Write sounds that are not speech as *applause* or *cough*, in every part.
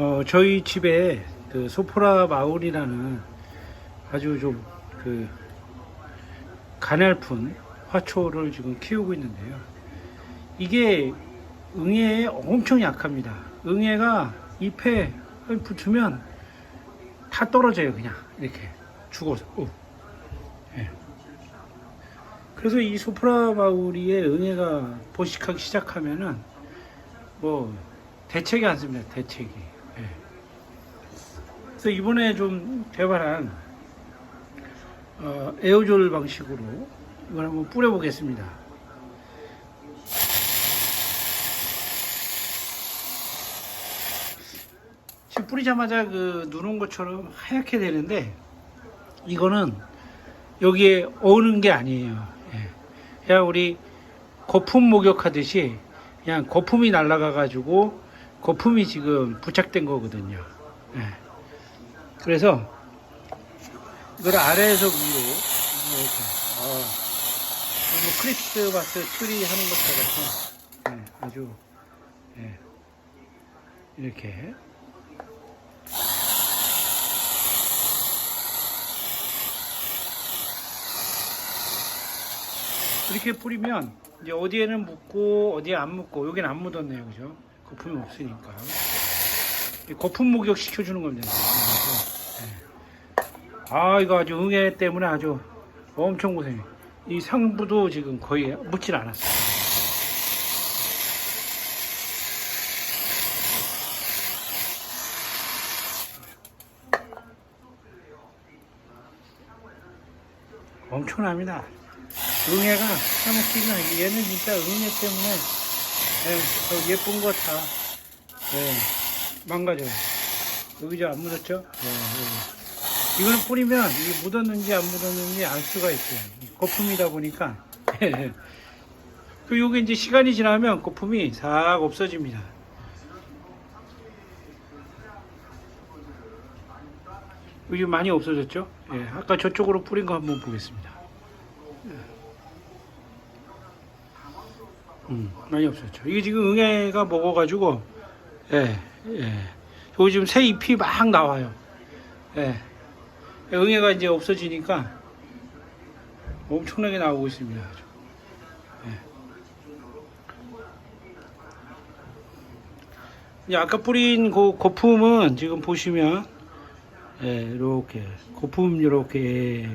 어, 저희 집에 그 소포라 마을이라는 아주 좀 그 가냘픈 화초를 지금 키우고 있는데요. 이게 응애에 엄청 약합니다. 응애가 잎에 붙으면 다 떨어져요, 그냥 이렇게 죽어서. 오. 예. 그래서 이 소프라 마우리에 응애가 포식하기 시작하면은 뭐 대책이 않습니다. 대책이. 예. 그래서 이번에 좀 개발한 어, 에어졸 방식으로 이걸 한번 뿌려보겠습니다. 지금 뿌리자마자 그 누른 것처럼 하얗게 되는데 이거는 여기에 어는 게 아니에요. 예. 그냥 우리 거품 목욕하듯이 그냥 거품이 날아가 가지고 거품이 지금 부착된 거거든요. 예. 그래서 이걸 아래에서 위로 이렇게. 어, 뭐 크리스마스 트리 하는 것과 같은 예, 아주 예, 이렇게. 이렇게 뿌리면 이제 어디에는 묻고 어디에 안 묻고 여기는 안 묻었네요 그죠? 거품이 없으니까. 이 거품 목욕 시켜주는 겁니다. 아 이거 아주 응애 때문에 아주 엄청 고생해. 이 상부도 지금 거의 묻질 않았어요. 엄청납니다. 응애가 사먹기는 얘는 진짜 응애 때문에 예, 저 예쁜 거다 예, 망가져요. 여기 저안 묻었죠? 예, 여기. 이거는 뿌리면 이게 묻었는지 안 묻었는지 알 수가 있어요. 거품이다 보니까. *laughs* 그 요게 이제 시간이 지나면 거품이 싹 없어집니다. 여기 많이 없어졌죠? 예, 아까 저쪽으로 뿌린 거 한번 보겠습니다. 음, 많이 없었죠. 이게 지금 응애가 먹어가지고, 예, 예. 지금 새 잎이 막 나와요. 예. 응애가 이제 없어지니까 엄청나게 나오고 있습니다. 예. 이제 아까 뿌린 그 거품은 지금 보시면, 예, 이렇게, 거품 이렇게,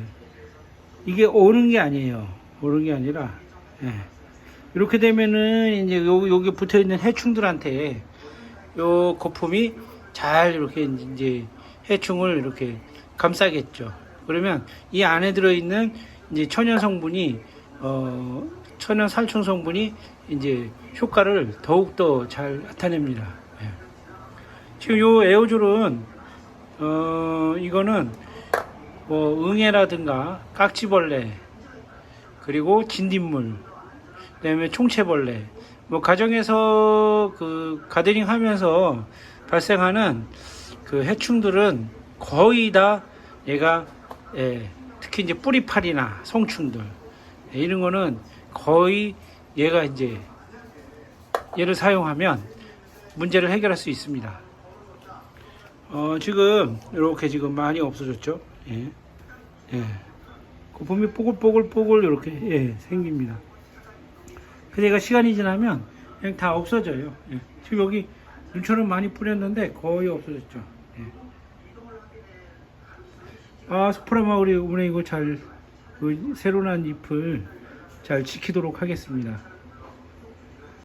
이게 오는 게 아니에요. 오는 게 아니라, 예. 이렇게 되면은 이제 여기 붙어 있는 해충들한테 요 거품이 잘 이렇게 이제 해충을 이렇게 감싸겠죠. 그러면 이 안에 들어 있는 이제 천연 성분이 어 천연 살충 성분이 이제 효과를 더욱 더 잘 나타냅니다. 예. 지금 요 에어졸은 어 이거는 뭐 응애라든가 깍지벌레 그리고 진딧물 그다음에 총채벌레 뭐 가정에서 그 가드닝 하면서 발생하는 그 해충들은 거의 다 얘가 예, 특히 이제 뿌리팔이나 성충들 예, 이런 거는 거의 얘가 이제 얘를 사용하면 문제를 해결할 수 있습니다. 어, 지금 이렇게 지금 많이 없어졌죠. 예. 예. 거품이 뽀글뽀글뽀글 이렇게 예, 생깁니다. 그래서 얘가 시간이 지나면 그냥 다 없어져요. 예. 지금 여기 눈처럼 많이 뿌렸는데 거의 없어졌죠. 예. 아, 스프라마 우리 오늘 이거 잘, 그 새로 난 잎을 잘 지키도록 하겠습니다.